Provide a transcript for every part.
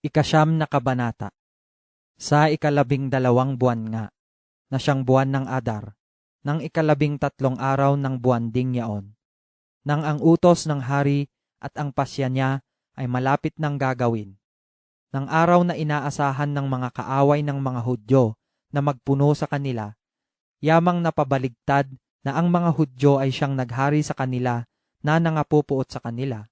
Ikasyam na kabanata. Sa ikalabing dalawang buwan nga, na siyang buwan ng Adar, ng ikalabing tatlong araw ng buwan ding yaon, nang ang utos ng hari at ang pasya niya ay malapit ng gagawin. Nang araw na inaasahan ng mga kaaway ng mga Hudyo na magpuno sa kanila, yamang napabaligtad na ang mga Hudyo ay siyang naghari sa kanila na nangapupuot sa kanila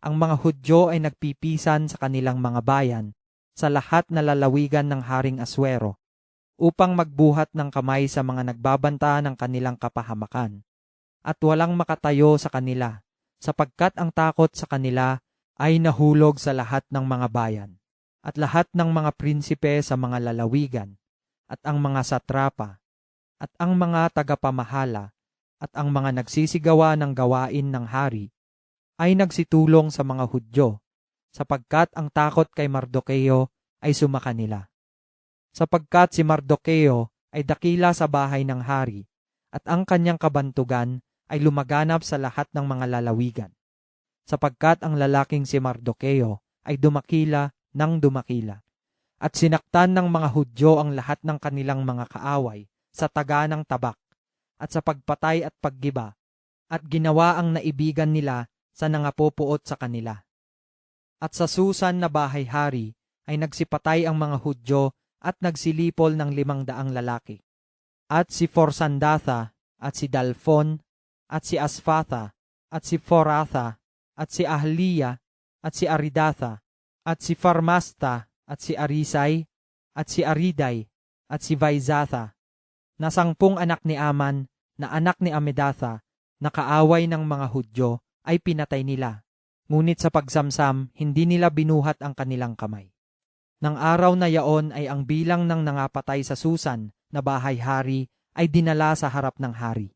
ang mga Hudyo ay nagpipisan sa kanilang mga bayan sa lahat na lalawigan ng Haring Aswero upang magbuhat ng kamay sa mga nagbabanta ng kanilang kapahamakan. At walang makatayo sa kanila sapagkat ang takot sa kanila ay nahulog sa lahat ng mga bayan at lahat ng mga prinsipe sa mga lalawigan at ang mga satrapa at ang mga tagapamahala at ang mga nagsisigawa ng gawain ng hari ay nagsitulong sa mga Hudyo, sapagkat ang takot kay Mardokeo ay sumakanila. Sapagkat si Mardokeo ay dakila sa bahay ng hari, at ang kanyang kabantugan ay lumaganap sa lahat ng mga lalawigan. Sapagkat ang lalaking si Mardokeo ay dumakila ng dumakila. At sinaktan ng mga Hudyo ang lahat ng kanilang mga kaaway sa taga ng tabak, at sa pagpatay at paggiba, at ginawa ang naibigan nila sa nangapopuot sa kanila. At sa Susan na bahay-hari ay nagsipatay ang mga Hudyo at nagsilipol ng limang daang lalaki. At si Forsandatha at si Dalfon at si Asfatha at si Foratha at si Ahliya at si Aridatha at si Farmasta at si Arisay at si Ariday at si Vaizatha na sangpung anak ni Aman na anak ni Amedatha na kaaway ng mga Hudyo ay pinatay nila, ngunit sa pagsamsam hindi nila binuhat ang kanilang kamay. Nang araw na yaon ay ang bilang ng nangapatay sa Susan na bahay-hari ay dinala sa harap ng hari.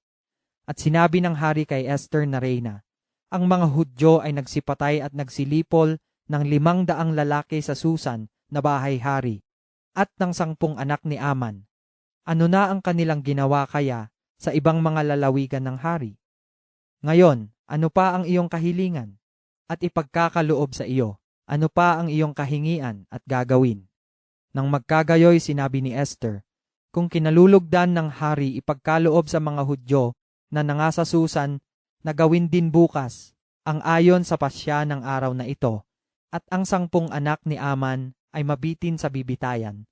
At sinabi ng hari kay Esther na reyna, ang mga Hudyo ay nagsipatay at nagsilipol ng limang daang lalaki sa Susan na bahay-hari at ng sangpung anak ni Aman. Ano na ang kanilang ginawa kaya sa ibang mga lalawigan ng hari? Ngayon, ano pa ang iyong kahilingan? At ipagkakaloob sa iyo, ano pa ang iyong kahingian at gagawin? Nang magkagayoy sinabi ni Esther, kung kinalulugdan ng hari ipagkaloob sa mga Hudyo na nangasasusan na gawin din bukas ang ayon sa pasya ng araw na ito, at ang sangpong anak ni Aman ay mabitin sa bibitayan.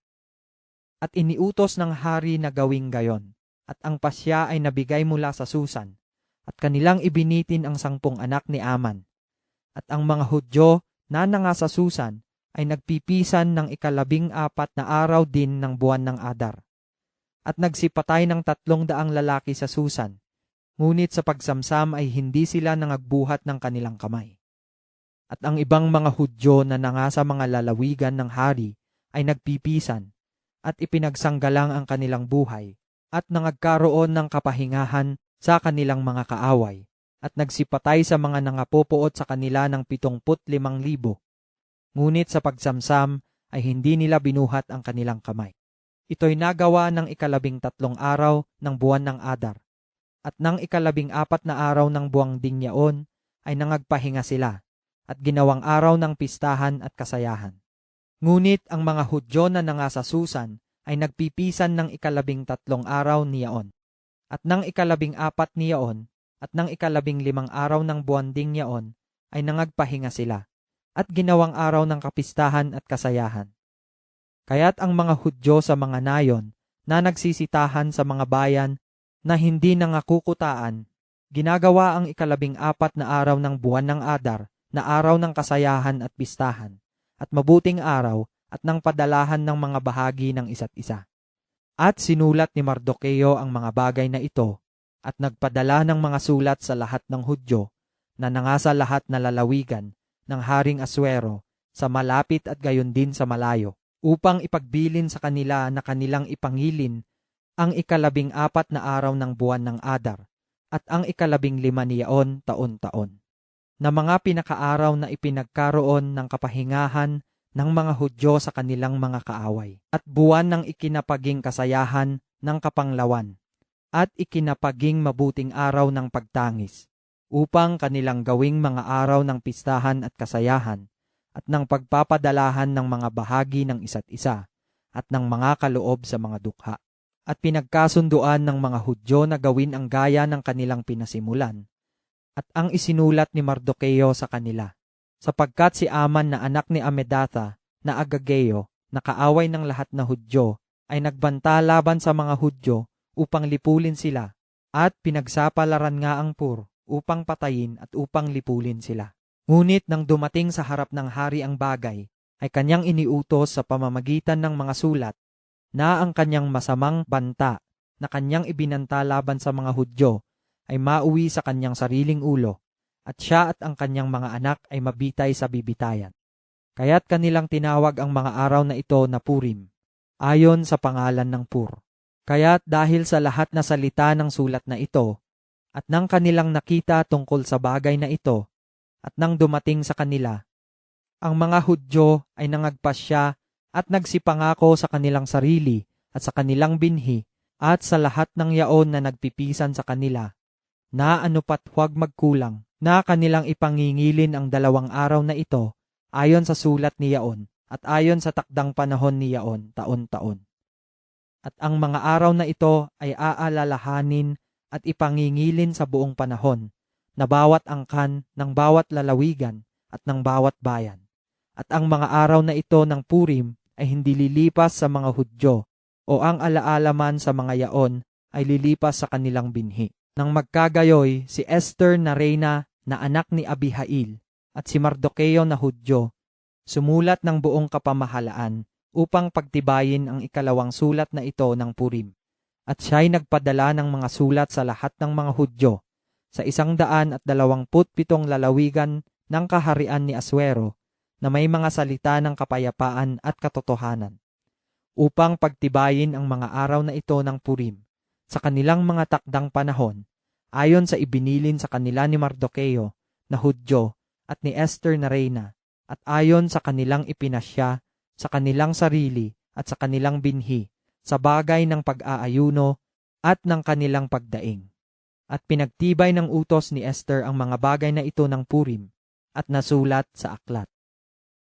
At iniutos ng hari na gawing gayon, at ang pasya ay nabigay mula sa Susan at kanilang ibinitin ang sangpong anak ni Aman. At ang mga Hudyo na nangasasusan ay nagpipisan ng ikalabing apat na araw din ng buwan ng Adar. At nagsipatay ng tatlong daang lalaki sa Susan, ngunit sa pagsamsam ay hindi sila nangagbuhat ng kanilang kamay. At ang ibang mga Hudyo na nangasa mga lalawigan ng hari ay nagpipisan at ipinagsanggalang ang kanilang buhay at nangagkaroon ng kapahingahan sa kanilang mga kaaway at nagsipatay sa mga nangapopoot sa kanila ng pitongput limang libo. Ngunit sa pagsamsam ay hindi nila binuhat ang kanilang kamay. Ito'y nagawa ng ikalabing tatlong araw ng buwan ng Adar. At ng ikalabing apat na araw ng buwang dingyaon ay nangagpahinga sila at ginawang araw ng pistahan at kasayahan. Ngunit ang mga Hudyo na nangasasusan ay nagpipisan ng ikalabing tatlong araw niyaon at nang ikalabing apat niyaon, at nang ikalabing limang araw ng buwan ding yaon, ay nangagpahinga sila, at ginawang araw ng kapistahan at kasayahan. Kaya't ang mga Hudyo sa mga nayon na nagsisitahan sa mga bayan na hindi nangakukutaan, ginagawa ang ikalabing apat na araw ng buwan ng Adar na araw ng kasayahan at pistahan, at mabuting araw at ng padalahan ng mga bahagi ng isa't isa. At sinulat ni Mardokeo ang mga bagay na ito at nagpadala ng mga sulat sa lahat ng Hudyo na nangasa lahat na lalawigan ng Haring Aswero sa malapit at gayon din sa malayo upang ipagbilin sa kanila na kanilang ipangilin ang ikalabing apat na araw ng buwan ng Adar at ang ikalabing lima niyaon taon-taon. Na mga pinakaaraw na ipinagkaroon ng kapahingahan ng mga Hudyo sa kanilang mga kaaway, at buwan ng ikinapaging kasayahan ng kapanglawan, at ikinapaging mabuting araw ng pagtangis, upang kanilang gawing mga araw ng pistahan at kasayahan, at ng pagpapadalahan ng mga bahagi ng isa't isa at ng mga kaloob sa mga dukha. At pinagkasunduan ng mga Hudyo na gawin ang gaya ng kanilang pinasimulan at ang isinulat ni Mardukeo sa kanila. Sapagkat si Aman na anak ni Amedatha na Agageo na kaaway ng lahat na Hudyo ay nagbanta laban sa mga Hudyo upang lipulin sila at pinagsapalaran nga ang Pur upang patayin at upang lipulin sila. Ngunit nang dumating sa harap ng hari ang bagay, ay kanyang iniutos sa pamamagitan ng mga sulat na ang kanyang masamang banta na kanyang ibinanta laban sa mga Hudyo ay mauwi sa kanyang sariling ulo at siya at ang kanyang mga anak ay mabitay sa bibitayan. Kaya't kanilang tinawag ang mga araw na ito na Purim, ayon sa pangalan ng Pur. Kaya't dahil sa lahat na salita ng sulat na ito, at nang kanilang nakita tungkol sa bagay na ito, at nang dumating sa kanila, ang mga Hudyo ay nangagpasya at nagsipangako sa kanilang sarili at sa kanilang binhi at sa lahat ng yaon na nagpipisan sa kanila, na anupat huwag magkulang, na kanilang ipangingilin ang dalawang araw na ito ayon sa sulat ni Yaon at ayon sa takdang panahon ni Yaon taon-taon. At ang mga araw na ito ay aalalahanin at ipangingilin sa buong panahon na bawat angkan ng bawat lalawigan at ng bawat bayan. At ang mga araw na ito ng Purim ay hindi lilipas sa mga Hudyo o ang alaalaman sa mga yaon ay lilipas sa kanilang binhi. Nang magkagayoy, si Esther na reyna na anak ni Abihail at si Mardokeo na Hudyo sumulat ng buong kapamahalaan upang pagtibayin ang ikalawang sulat na ito ng Purim. At siya'y nagpadala ng mga sulat sa lahat ng mga Hudyo sa isang daan at dalawamput pitong lalawigan ng kaharian ni Aswero na may mga salita ng kapayapaan at katotohanan, upang pagtibayin ang mga araw na ito ng Purim sa kanilang mga takdang panahon, ayon sa ibinilin sa kanila ni Mardokeo na Hudyo at ni Esther na Reyna, at ayon sa kanilang ipinasya sa kanilang sarili at sa kanilang binhi, sa bagay ng pag-aayuno at ng kanilang pagdaing. At pinagtibay ng utos ni Esther ang mga bagay na ito ng Purim at nasulat sa aklat.